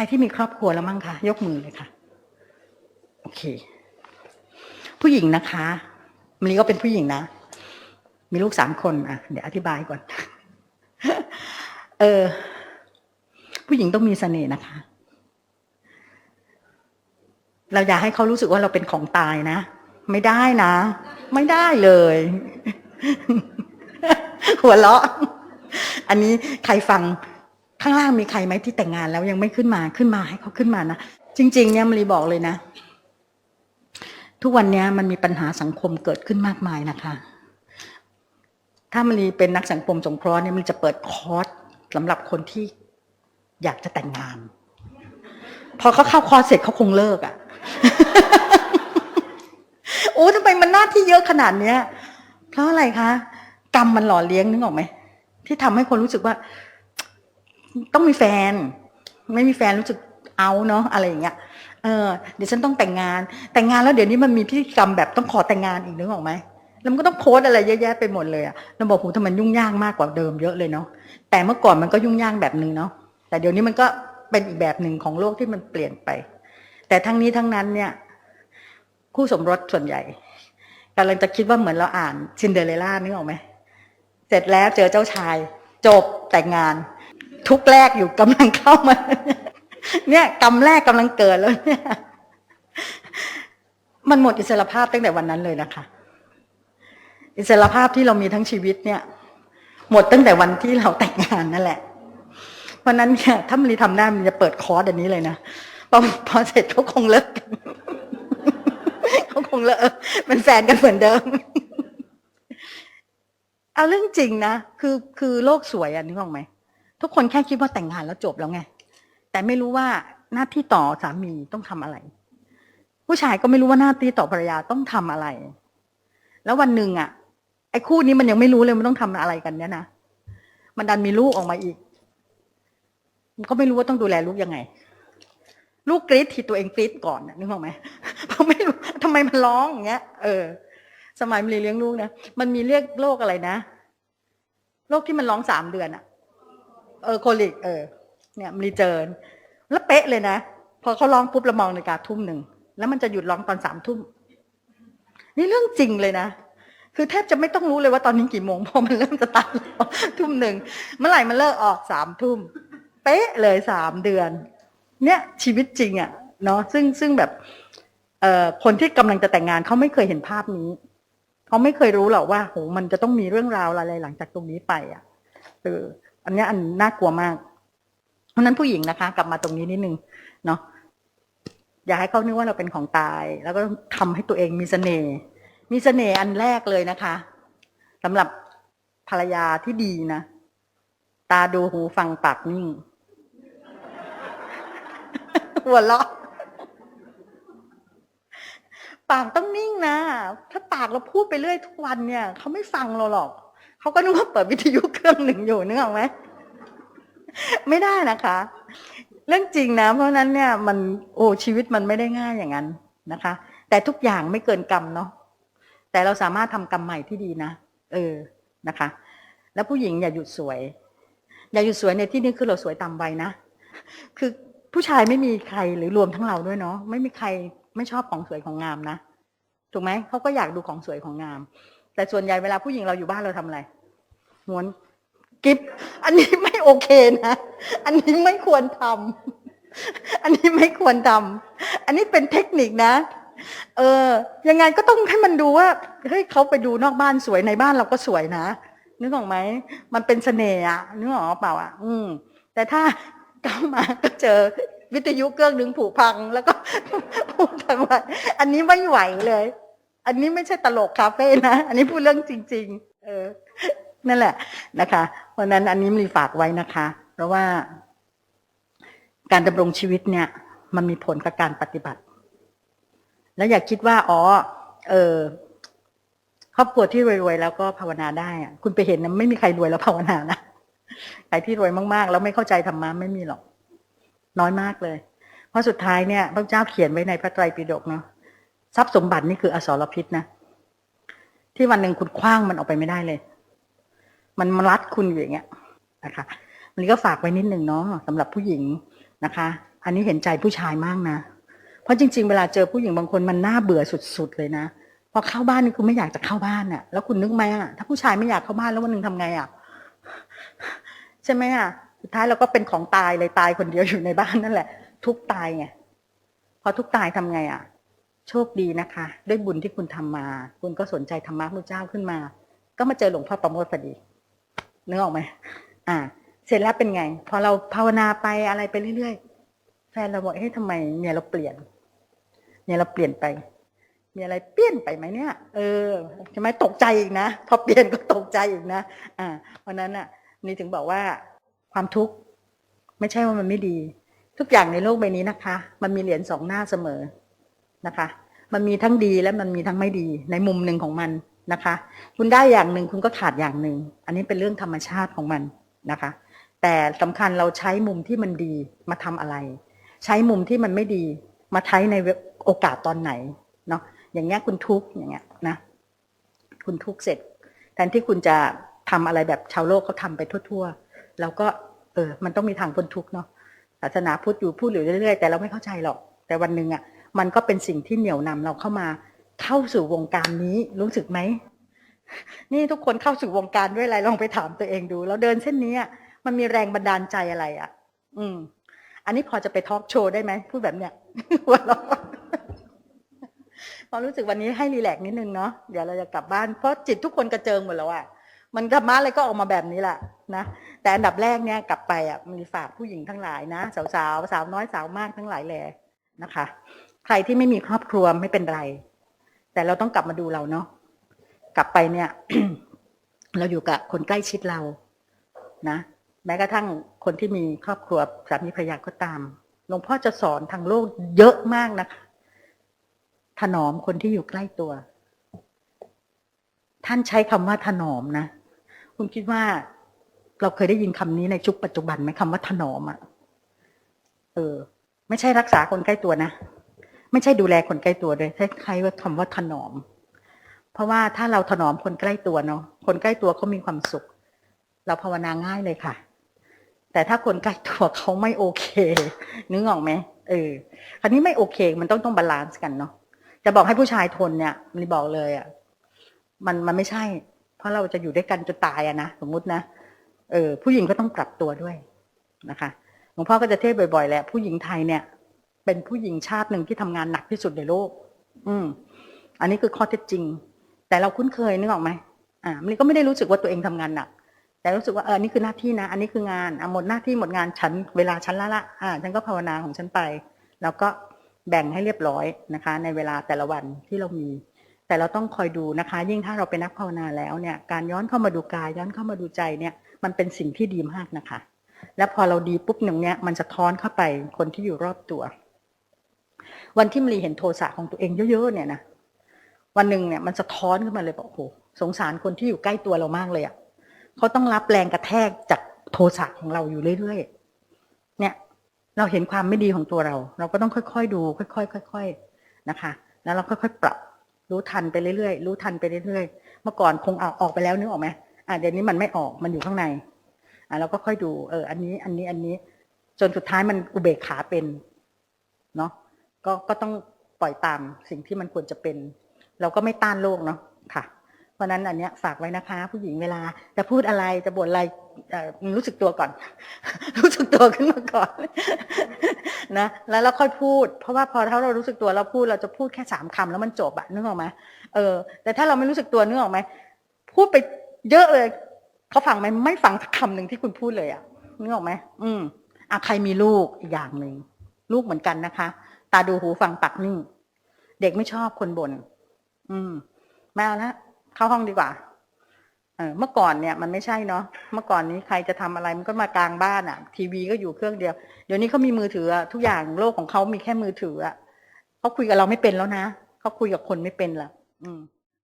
รที่มีครอบครัวแล้วมั่งคะยกมือเลยค่ะ โอเค ผู้หญิงนะคะมลีก็เป็นผู้หญิงนะ มีลูกสามคนอะเดี๋ยวอธิบายก่อน เออ ผู้หญิงต้องมีเสน่ห์นะคะ เราอยากให้เขารู้สึกว่าเราเป็นของตายนะ ไม่ได้นะ ไม่ได้เลย หัวเราะ อันนี้ใครฟัง ข้างล่างมีใครไหมที่แต่งงานแล้วยังไม่ขึ้นมาขึ้นมาให้เขาขึ้นมานะจริง ๆ เนี่ยมารีบอกเลยนะ ทุกวันเนี้ยมันมีปัญหาสังคมเกิดขึ้นมากมายนะคะ ถ้ามารีเป็นนักสังคมสงเคราะห์เนี่ยมันจะเปิดคอร์สสำหรับคนที่อยากจะแต่งงาน พอเขาเข้าคอร์สเสร็จเขาคงเลิกอะ่ะโอ้ทำไมมันหน้าที่เยอะขนาดเนี้ยเพราะอะไรคะกรรมมันหล่อเลี้ยงนึกออกไหมที่ทำให้คนรู้สึกว่า ต้องมีแฟน ไม่มีแฟนรู้สึกเอาเนาะอะไรอย่างเงี้ยเออเดี๋ยวฉันต้องแต่งงาน แต่งงานแล้วเดี๋ยวนี้มันมีพิธีกรรมแบบต้องขอแต่งงานอีกนึกออกไหมแล้วมันก็ต้องโพสอะไรเยอะแยะไปหมดเลยอะเราบอกโหทำไมยุ่งยากมากกว่าเดิมเยอะเลยเนาะแต่เมื่อก่อนมันก็ยุ่งยากแบบนึงเนาะแต่เดี๋ยวนี้มันก็เป็นอีกแบบหนึ่งของโลกที่มันเปลี่ยนไป แต่ทั้งนี้ทั้งนั้นเนี่ย คู่สมรสส่วนใหญ่กำลังจะคิดว่าเหมือนเราอ่านซินเดอเรลล่านึกออกไหมเสร็จแล้วเจอเจ้าชาย จบแต่งงาน ทุกแรกอยู่กำลังเข้ามา เนี่ยกรรมแรกกำลังเกิดแล้วเนี่ย มันหมดอิสรภาพตั้งแต่วันนั้นเลยนะคะ อิสรภาพที่เรามีทั้งชีวิตเนี่ย หมดตั้งแต่วันที่เราแต่งงานนั่นแหละ เพราะนั้นเนี่ยถ้ามันทำได้มันจะเปิดคอร์สอันนี้เลยนะพอพอเสร็จเขาคงเลิกกันเขาคงเลิกเป็นแฟนกันเหมือนเดิมเอาเรื่องจริงนะ คือคือโลกสวยอะนึกออกไหม ทุกคนแค่คิดว่าแต่งงานแล้วจบแล้วไง แต่ไม่รู้ว่าหน้าที่ต่อสามีต้องทำอะไร ผู้ชายก็ไม่รู้ว่าหน้าที่ต่อภรรยาต้องทำอะไร แล้ววันหนึ่งอะ ไอ้คู่นี้มันยังไม่รู้เลยมันต้องทำอะไรกันเนี่ยนะมันดันมีลูกออกมาอีก มันก็ไม่รู้ว่าต้องดูแลลูกยังไง ลูกกรี๊ดทีตัวเองกรี๊ดก่อนนึกออกไหมเพราะไม่รู้ทำไมมันร้องอย่างเงี้ย เออ สมัยมันเลี้ยงลูกนะมันมีเรียกโรคอะไรนะโรคที่มันร้องสามเดือนอะ เออโคลิกเออ เนี่ยมันรีเจิร์นแล้วเป๊ะเลยนะ พอเขาร้องปุ๊บเรามองในาฬิกาทุ่มหนึ่ง แล้วมันจะหยุดร้องตอนสามทุ่ม นี่เรื่องจริงเลยนะ คือแทบจะไม่ต้องรู้เลยว่าตอนนี้กี่โมงพราะมันเริ่มจะตัดทุ่มหนึ่ง เมื่อไหร่มันเลิกออกสามทุ่ม เป๊ะเลยสามเดือน เนี่ยชีวิตจริงอะเนาะซึ่งซึ่งแบบเอ่อคนที่กำลังจะแต่งงานเขาไม่เคยเห็นภาพนี้เขาไม่เคยรู้หรอกว่าโหมันจะต้องมีเรื่องราวอะไรหลังจากตรงนี้ไป อะเออ อันนี้อันน่ากลัวมาก เพราะฉะนั้นผู้หญิงนะคะ กลับมาตรงนี้นิดนึงเนาะอย่าให้เขานึกว่าเราเป็นของตาย แล้วก็ทำให้ตัวเองมีเสน่ห์มีเสน่ห์อันแรกเลยนะคะสำหรับภรรยาที่ดีนะตาดูหูฟังปากนิ่ง หัวเราะปากต้องนิ่งนะ ถ้าปากเราพูดไปเรื่อยทุกวันเนี่ย เขาไม่ฟังเราหรอก เขาก็นึกว่าเปิดวิทยุเครื่องหนึ่งอยู่นึกออกไหมไม่ได้นะคะ เรื่องจริงนะ เพราะนั้นเนี่ยมันโอ้ชีวิตมันไม่ได้ง่ายอย่างนั้นนะคะ แต่ทุกอย่างไม่เกินกรรมเนาะแต่เราสามารถทำกรรมใหม่ที่ดีนะเออนะคะ แล้วผู้หญิงอย่าหยุดสวย อย่าหยุดสวยในที่นี้คือเราสวยตามวัยนะคือผู้ชายไม่มีใครหรือรวมทั้งเราด้วยเนาะไม่มีใครไม่ชอบของสวยของงามนะถูกไหมเขาก็อยากดูของสวยของงาม แต่ส่วนใหญ่เวลาผู้หญิงเราอยู่บ้านเราทำอะไรม้วนกิฟอันนี้ไม่โอเคนะ อันนี้ไม่ควรทำอันนี้ไม่ควรทำอันนี้เป็นเทคนิคนะ เออ ยังไงก็ต้องให้มันดูว่าเฮ้ยเขาไปดูนอกบ้านสวยในบ้านเราก็สวยนะนึกออกไหมมันเป็นเสน่ห์อะนึกออกเปล่าอะ อืม แต่ถ้าเข้ามาก็เจอวิทยุเครื่องหนึ่งผุพังแล้วก็พูดทั้งวันอันนี้ไม่ไหวเลย อันนี้ไม่ใช่ตลกคาเฟ่นะ อันนี้พูดเรื่องจริง ๆ เออ นั่นแหละนะคะ เพราะนั้นอันนี้มีฝากไว้นะคะ เพราะว่า การดำรงชีวิตเนี่ย มันมีผลกับการปฏิบัติ แล้วอย่าคิดว่า อ๋อ เออครอบครัวที่รวยๆแล้วก็ภาวนาได้อะคุณไปเห็นนะไม่มีใครรวยแล้วภาวนานะใครที่รวยมากๆ แล้วไม่เข้าใจธรรมะไม่มีหรอก น้อยมากเลย เพราะสุดท้ายเนี่ยพระเจ้าเขียนไว้ในพระไตรปิฎกเนาะ ทรัพย์สมบัตินี่คืออสรพิษนะที่วันหนึ่งคุณคว้างมันออกไปไม่ได้เลย มันมารัดคุณอยู่อย่างเงี้ยนะคะวันนี้ก็ฝากไว้นิดหนึ่งเนาะสำหรับผู้หญิงนะคะ อันนี้เห็นใจผู้ชายมากนะเพราะจริง ๆ เวลาเจอผู้หญิงบางคนมันน่าเบื่อสุด ๆ เลยนะพอเข้าบ้านนี่คุณไม่อยากจะเข้าบ้านน่ะแล้วคุณนึกไหมอะถ้าผู้ชายไม่อยากเข้าบ้านแล้ววันหนึ่งทำไงอะใช่ไหมอะสุดท้ายเราก็เป็นของตายเลยตายคนเดียวอยู่ในบ้านนั่นแหละ ทุกตายไงพอทุกตายทำไงอะ โชคดีนะคะด้วยบุญที่คุณทำมา คุณก็สนใจธรรมะพระเจ้าขึ้นมา ก็มาเจอหลวงพ่อประโมทพอดีนึกออกไหมอ่า เสร็จแล้วเป็นไง พอเราภาวนาไปอะไรไปเรื่อยๆแฟนเราบอกเฮ้ยทำไมเมียเราเปลี่ยนเมียเราเปลี่ยนไป มีอะไรเปลี่ยนไปไหมเนี่ย เออใช่ไหมตกใจอีกนะพอเปลี่ยนก็ตกใจอีกนะอ่าเพราะนั้นอะ นี่ถึงบอกว่าความทุกข์ไม่ใช่ว่ามันไม่ดี ทุกอย่างในโลกใบนี้นะคะ มันมีเหรียญสองหน้าเสมอนะคะ มันมีทั้งดีและมันมีทั้งไม่ดีในมุมหนึ่งของมันนะคะ คุณได้อย่างหนึ่งคุณก็ขาดอย่างหนึ่ง อันนี้เป็นเรื่องธรรมชาติของมันนะคะ แต่สำคัญเราใช้มุมที่มันดีมาทำอะไร ใช้มุมที่มันไม่ดีมาใช้ในโอกาสตอนไหนเนาะอย่างเงี้ยคุณทุกข์อย่างเงี้ยนะ คุณทุกข์เสร็จ แทนที่คุณจะทำอะไรแบบชาวโลกเขาทำไปทั่วๆแล้วก็เออ มันต้องมีทางพ้นทุกข์เนาะศาสนาพุทธอยู่พูดอยู่เรื่อยๆ แต่เราไม่เข้าใจหรอก แต่วันหนึ่งอะ มันก็เป็นสิ่งที่เหนี่ยวนำเราเข้ามา เข้าสู่วงการนี้รู้สึกไหม นี่ทุกคนเข้าสู่วงการด้วยอะไรลองไปถามตัวเองดู แล้วเดินเส้นนี้มันมีแรงบันดาลใจอะไรอะ อืม อันนี้พอจะไปทอล์กโชว์ได้ไหมพูดแบบเนี้ยหัวเราะพอรู้สึกวันนี้ให้รีแลกซ์นิดนึงเนาะเดี๋ยวเราจะกลับบ้านเพราะจิตทุกคนกระเจิงหมดแล้วอะมันธรรมะอะไรก็ออกมาแบบนี้แหละนะแต่อันดับแรกเนี่ยกลับไปอะมีฝากผู้หญิงทั้งหลายนะ สาวๆสาวน้อยสาวมากทั้งหลายแหล่นะคะ ใครที่ไม่มีครอบครัวไม่เป็นไร แต่เราต้องกลับมาดูเราเนาะกลับไปเนี่ย เราอยู่กับคนใกล้ชิดเรา นะแม้กระทั่งคนที่มีครอบครัวสามีภรรยาก็ตามหลวงพ่อจะสอนทางโลกเยอะมากนะคะถนอมคนที่อยู่ใกล้ตัว ท่านใช้คำว่าถนอมนะคุณคิดว่าเราเคยได้ยินคำนี้ในชุกปัจจุบันไหมคำว่าถนอมอะ่ะเออ ไม่ใช่รักษาคนใกล้ตัวนะ ไม่ใช่ดูแลคนใกล้ตัวด้วยใช้ใครว่าคำว่าถนอม เพราะว่าถ้าเราถนอมคนใกล้ตัวเนาะคนใกล้ตัวเขามีความสุข เราภาวนาง่ายเลยค่ะ แต่ถ้าคนใกล้ตัวเขาไม่โอเค นึกออกไหมเออคราวนี้ไม่โอเค มันต้องต้องบาลานซ์กันเนาะจะบอกให้ผู้ชายทนเนี่ย มันบอกเลยอะมันมันไม่ใช่ เพราะเราจะอยู่ด้วยกันจนตายอะนะสมมุตินะเออผู้หญิงก็ต้องปรับตัวด้วยนะคะหลวงพ่อก็จะเทศบ่อยๆแหละผู้หญิงไทยเนี่ย เป็นผู้หญิงชาติหนึ่งที่ทำงานหนักที่สุดในโลก อืม อันนี้คือข้อเท็จจริง แต่เราคุ้นเคยนึกออกไหมอ่ามันก็ไม่ได้รู้สึกว่าตัวเองทำงานหนัก แต่รู้สึกว่าเออนี่คือหน้าที่นะ อันนี้คืองานอะหมดหน้าที่หมดงานฉันเวลาฉันละละ อ่าฉันก็ภาวนาของฉันไป แล้วก็แบ่งให้เรียบร้อยนะคะ ในเวลาแต่ละวันที่เรามี แต่เราต้องคอยดูนะคะ ยิ่งถ้าเราเป็นนักภาวนาแล้วเนี่ย การย้อนเข้ามาดูกายย้อนเข้ามาดูใจเนี่ย มันเป็นสิ่งที่ดีมากนะคะ แล้วพอเราดีปุ๊บหนึ่งเนี่ยมันจะท้อนเข้าไปคนที่อยู่รอบตัว วันที่มรีเห็นโทสะของตัวเองเยอะๆเนี่ยนะวันหนึ่งเนี่ยมันสะท้อนขึ้นมาเลยบอกโอ้โหสงสารคนที่อยู่ใกล้ตัวเรามากเลยอะ่ะเขาต้องรับแรงกระแทกจากโทสะของเราอยู่เรื่อยๆเนี่ย เราเห็นความไม่ดีของตัวเรา เราก็ต้องค่อยๆดู ค่อยๆค่อยๆนะคะ แล้วเราค่อยๆปรับ รู้ทันไปเรื่อยๆรู้ทันไปเรื่อยๆเมื่อก่อนคงเอาออกไปแล้วนึกออกไหมอะเดี๋ยวนี้มันไม่ออกมันอยู่ข้างในอะเราก็ค่อยดูเอออันนี้อันนี้อันนี้ จนสุดท้ายมันอุเบกขาเป็นเนาะ ก็ก็ต้องปล่อยตามสิ่งที่มันควรจะเป็น เราก็ไม่ต้านโลกเนาะค่ะ เพราะนั้นอันเนี้ยฝากไว้นะคะ ผู้หญิงเวลาจะพูดอะไรจะบ่นอะไรรู้สึกตัวก่อน รู้สึกตัวขึ้นมาก่อนนะแล้วเราค่อยพูด เพราะว่าพอถ้าเรารู้สึกตัวเราพูดเราจะพูดแค่สามคำแล้วมันจบอะนึกออกไหมเออ แต่ถ้าเราไม่รู้สึกตัวนึกออกไหมพูดไปเยอะเลยเขาฟังไหมไม่ฟังคำหนึ่งที่คุณพูดเลยอะนึกออกไหมอืมอะใครมีลูกอีกอย่างหนึ่งลูกเหมือนกันนะคะ ตาดูหูฟังปักนิ่งเด็กไม่ชอบคนบน่นอืมไม่เอาละเข้าห้องดีกว่าเมื่อก่อนเนี่ยมันไม่ใช่เนาะเมื่อก่อนนี้ใครจะทำอะไรมันก็มากลางบ้านอะ่ะ ทีวีก็อยู่เครื่องเดียว เดี๋ยวนี้เขามีมือถือทุกอย่างโลกของเขามีแค่มือถืออะเขาคุยกับเราไม่เป็นแล้วนะเขาคุยกับคนไม่เป็นละอืม